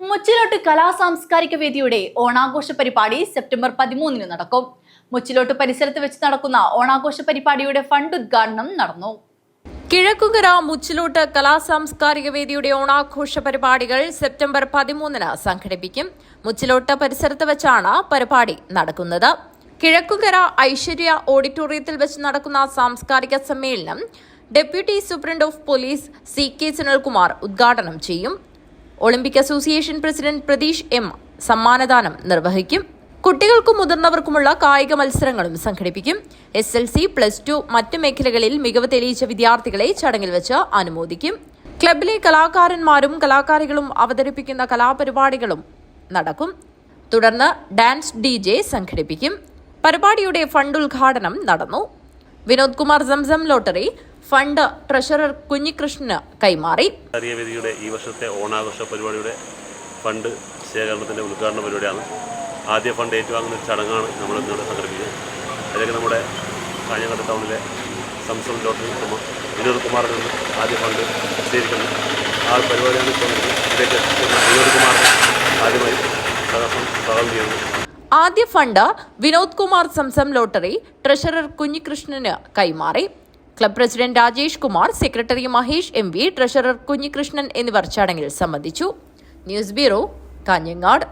മുച്ചിലോട്ട് കലാ സാംസ്കാരിക വേദിയുടെ ഓണാഘോഷ പരിപാടി സെപ്റ്റംബർ പതിമൂന്നിന് നടക്കും. മുച്ചിലോട്ട് പരിസരത്ത് വെച്ച് നടക്കുന്ന ഓണാഘോഷ പരിപാടിയുടെ ഫണ്ട് ഉദ്ഘാടനം നടന്നു. കിഴക്കുകര മുച്ചിലോട്ട് കലാ സാംസ്കാരിക വേദിയുടെ ഓണാഘോഷ പരിപാടികൾ സെപ്റ്റംബർ പതിമൂന്നിന് സംഘടിപ്പിക്കും. മുച്ചിലോട്ട് പരിസരത്ത് വെച്ചാണ് പരിപാടി നടക്കുന്നത്. കിഴക്കുകര ഐശ്വര്യ ഓഡിറ്റോറിയത്തിൽ വെച്ച് നടക്കുന്ന സാംസ്കാരിക സമ്മേളനം deputy superintendent of police C K Sunilkumar ഉദ്ഘാടനം ചെയ്യും. Olympic association president Prateesh M സമ്മാനദാനം നിർവഹിക്കും. കുട്ടികൾക്കും മുതിർന്നവർക്കുമുള്ള കായിക മത്സരങ്ങളും സംഘടിപ്പിക്കും. S L C plus two മറ്റ് മേഖലകളിൽ മികവ് തെളിയിച്ച വിദ്യാർത്ഥികളെ ചടങ്ങിൽ വെച്ച് അനുമോദിക്കും. ക്ലബിലെ കലാകാരന്മാരും കലാകാരികളും അവതരിപ്പിക്കുന്ന കലാപരിപാടികളും നടക്കും. തുടർന്ന് ഡാൻസ് ഡി സംഘടിപ്പിക്കും. പരിപാടിയുടെ ഫണ്ട് ഉദ്ഘാടനം നടന്നു. Vinod Kumar Zamzam lottery fund treasurer കുഞ്ഞികൃഷ്ണന് കൈമാറി. ഈ വർഷത്തെ ഓണാഘോഷ പരിപാടിയുടെ ഫണ്ട് ശേഖരണത്തിന്റെ ഉദ്ഘാടന പരിപാടിയാണ്. ആദ്യ ഫണ്ട് ഏറ്റുവാങ്ങുന്ന ചടങ്ങാണ് നമ്മൾ ഇന്നിവിടെ സംഘടിപ്പിക്കുന്നത്. അതിലേക്ക് നമ്മുടെ കാഞ്ഞങ്ങാട് ടൗണിലെ സംസം ലോട്ടറി നമ്മൾ വിനോദ് കുമാറിൽ നിന്ന് ആദ്യ ഫണ്ട് സ്വീകരിക്കുന്നു. ആ പരിപാടിയാണ് ഇപ്പോൾ ഇതിലേക്ക് വിനോദ് കുമാറിനെ ആദ്യമായി സഹസം സ്വാഗതം ചെയ്യുന്നു. ആദ്യ fund Vinod Kumar Zamzam lottery treasurer കുഞ്ഞികൃഷ്ണന് കൈമാറി. Club president Rajesh Kumar secretary Mahesh M V treasurer Kunhikrishnan എന്നിവർ ചടങ്ങിൽ സംബന്ധിച്ചു. News bureau Kanhangad.